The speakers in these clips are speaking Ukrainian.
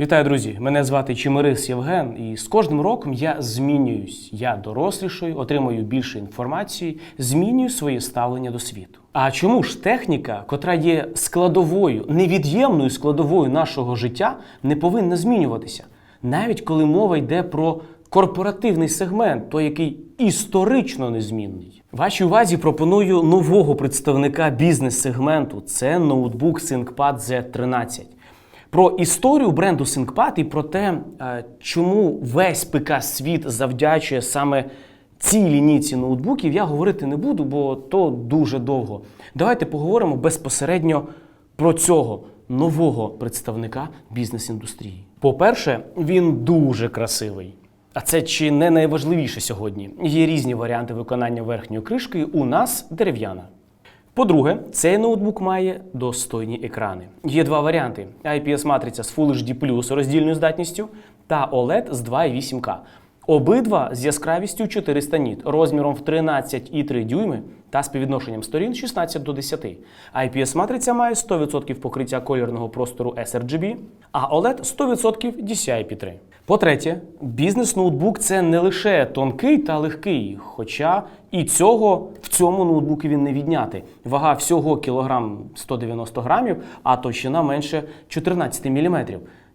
Вітаю, друзі! Мене звати Чимирис Євген, і з кожним роком я змінююсь. Я дорослішою, отримую більше інформації, змінюю своє ставлення до світу. А чому ж техніка, котра є складовою, невід'ємною складовою нашого життя, не повинна змінюватися, навіть коли мова йде про корпоративний сегмент, той, який історично незмінний. Вашій увазі пропоную нового представника бізнес-сегменту. Це ноутбук ThinkPad Z13. Про історію бренду ThinkPad і про те, е, чому весь ПК світ завдячує саме цій лінійці ноутбуків, я говорити не буду, бо то дуже довго. Давайте поговоримо безпосередньо про цього нового представника бізнес-індустрії. По-перше, він дуже красивий. А це чи не найважливіше сьогодні? Є різні варіанти виконання верхньої кришки. У нас дерев'яна. По-друге, цей ноутбук має достойні екрани. Є два варіанти: IPS-матриця з Full HD роздільною здатністю та OLED з 2,8К. Обидва з яскравістю 400 ніт, розміром в 13,3 дюйми та співвідношенням сторін 16 до 10. IPS-матриця має 100% покриття колірного простору sRGB, а OLED 100% DCI-P3. По-третє, бізнес-ноутбук це не лише тонкий та легкий, хоча і цього в цьому ноутбуку він не відняти. Вага всього кілограм 190 грамів, а товщина менше 14 мм.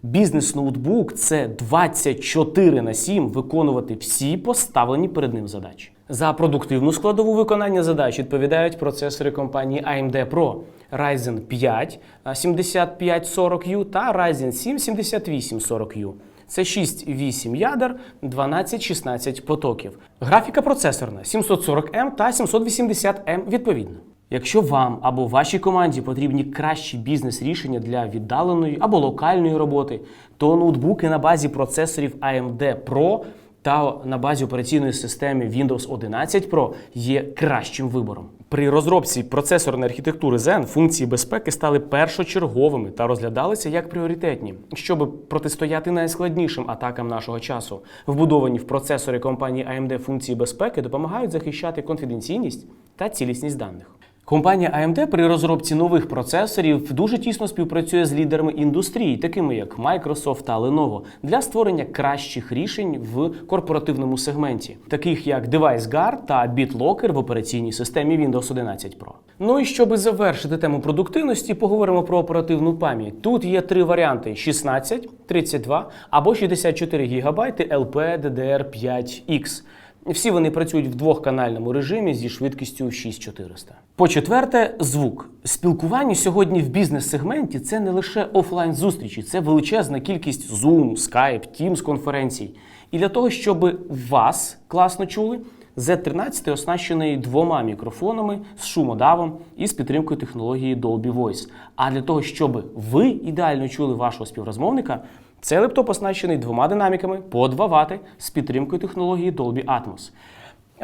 Бізнес-ноутбук це 24 на 7 виконувати всі поставлені перед ним задачі. За продуктивну складову виконання задач відповідають процесори компанії AMD Pro Ryzen 5 7540U та Ryzen 7 7840U. Це 6-8 ядер, 12-16 потоків. Графіка процесорна 740M та 780M відповідно. Якщо вам або вашій команді потрібні кращі бізнес-рішення для віддаленої або локальної роботи, то ноутбуки на базі процесорів AMD Pro та на базі операційної системи Windows 11 Pro є кращим вибором. При розробці процесорної архітектури Zen функції безпеки стали першочерговими та розглядалися як пріоритетні, щоб протистояти найскладнішим атакам нашого часу. Вбудовані в процесори компанії AMD функції безпеки допомагають захищати конфіденційність та цілісність даних. Компанія AMD при розробці нових процесорів дуже тісно співпрацює з лідерами індустрії, такими як Microsoft та Lenovo, для створення кращих рішень в корпоративному сегменті, таких як DeviceGuard та BitLocker в операційній системі Windows 11 Pro. Ну і щоб завершити тему продуктивності, поговоримо про оперативну пам'ять. Тут є три варіанти: 16, 32 або 64 ГБ LPDDR5X. Всі вони працюють в двохканальному режимі зі швидкістю 6400. По-четверте, звук. Спілкування сьогодні в бізнес-сегменті це не лише офлайн зустрічі, це величезна кількість Zoom, Skype, Teams конференцій. І для того, щоб вас класно чули, Z13 оснащений двома мікрофонами з шумодавом і з підтримкою технології Dolby Voice. А для того, щоб ви ідеально чули вашого співрозмовника, цей лептоп оснащений двома динаміками по 2 Вт з підтримкою технології Dolby Atmos.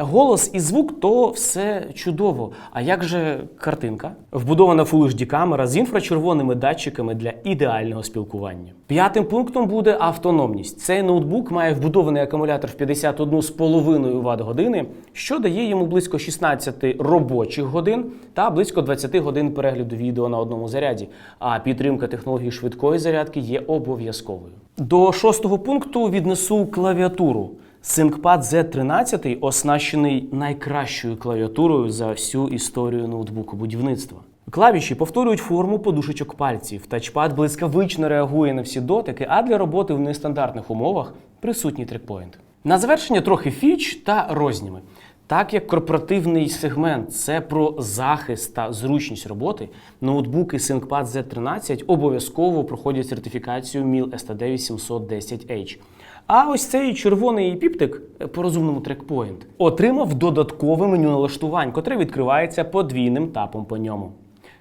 Голос і звук то все чудово. А як же картинка? Вбудована Full HD камера з інфрачервоними датчиками для ідеального спілкування. П'ятим пунктом буде автономність. Цей ноутбук має вбудований акумулятор в 51,5 Вт години, що дає йому близько 16 робочих годин та близько 20 годин перегляду відео на одному заряді. А підтримка технології швидкої зарядки є обов'язковою. До шостого пункту віднесу клавіатуру. ThinkPad Z13 оснащений найкращою клавіатурою за всю історію ноутбуку будівництва. Клавіші повторюють форму подушечок пальців. Тачпад блискавично реагує на всі дотики, а для роботи в нестандартних умовах присутній трекпоінт. На завершення трохи фіч та розніми. Так як корпоративний сегмент це про захист та зручність роботи, ноутбуки ThinkPad Z13 обов'язково проходять сертифікацію MIL STD 810H. А ось цей червоний піптик по розумному трекпоінт отримав додаткове меню налаштувань, котре відкривається подвійним тапом по ньому.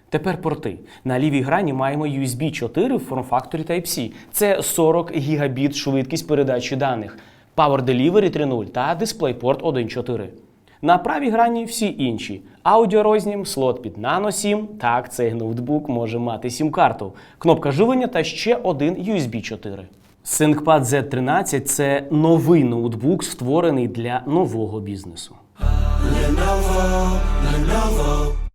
Тепер порти. На лівій грані маємо USB 4 в форм-факторі Type-C. Це 40 гігабіт швидкість передачі даних, Power Delivery 3.0 та DisplayPort 1.4. На правій грані всі інші. Аудіорознім, слот під Nano SIM. Так, цей ноутбук може мати сім-карту, кнопка живлення та ще один USB 4. ThinkPad Z13 це новий ноутбук, створений для нового бізнесу. Lenovo, Lenovo.